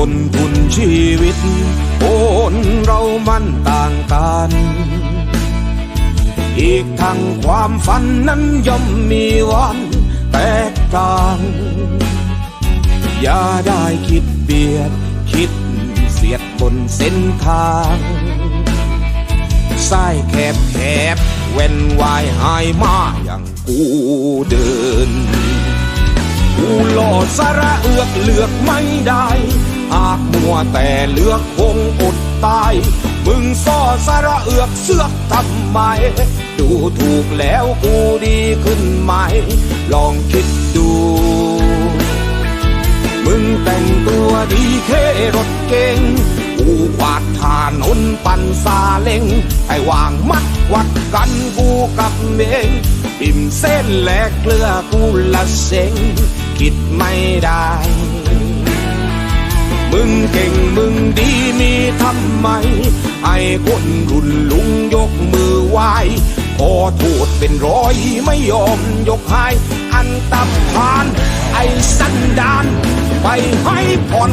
ต้นทุนชีวิตคนเรามันต่างกันอีกทั้งความฝันนั้นย่อมมีวันแตกต่าง อย่าได้คิดเบียด คิดเสียดบนเส้นทางสายแคบแคบเว้นวายหายมาอย่างกูเดินกูโลดสาระเอือกเลือกไม่ได้ หากมัวแต่เลือกคงอดตาย มึงซ่อสาระเอือกเสือกทำไม ดูถูกแล้วกูดีขึ้นไหม ลองคิดดู มึงแต่งตัวดีแค่รถเก่งกูกวาดถานนปั่นซาเล้งให้วางมัดวัดกันกูกับเมงอิ่มเส้นแหลกเกลือกูละเซ็งำไม ไอ้คนรุ่นลุงยกมือไหว้ขอโทษเป็นร้อยไม่ยอมยกให้อันตับพาน ไอ้สันดาน ไปให้ผ่อน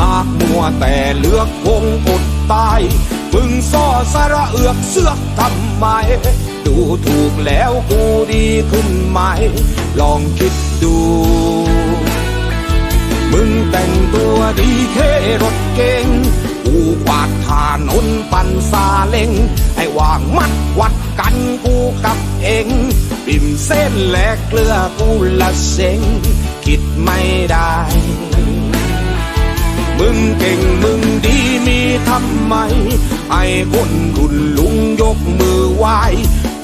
หากมัวแต่เลือกคงอดตายมึงซ่อสาระเอือกเสือกทำไม ดูถูกแล้วกูดีขึ้นไหม ลองคิดดู มึงแต่งตัวดีแค่รถเก่งกูกวาดถานนปันซาเล้งให้วางมัดวัดกันกูกับเองปิ่มเส้นแหลกเกลือกูละเซ็งคิดไม่ได้ เก่งมึงดีมีทำไม ไอ้คนรุ่นลุงยกมือไหว้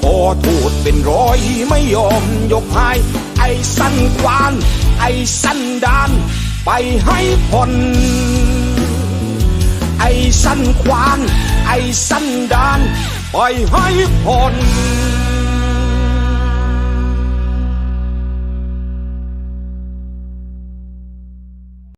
ขอโทษเป็นร้อยไม่ยอมยกให้ไอ้สั้นควาน ไอ้สั้นดาน ไปให้พ้นไอ้สั้นควาน ไอ้สั้นดาน ไปให้พ้น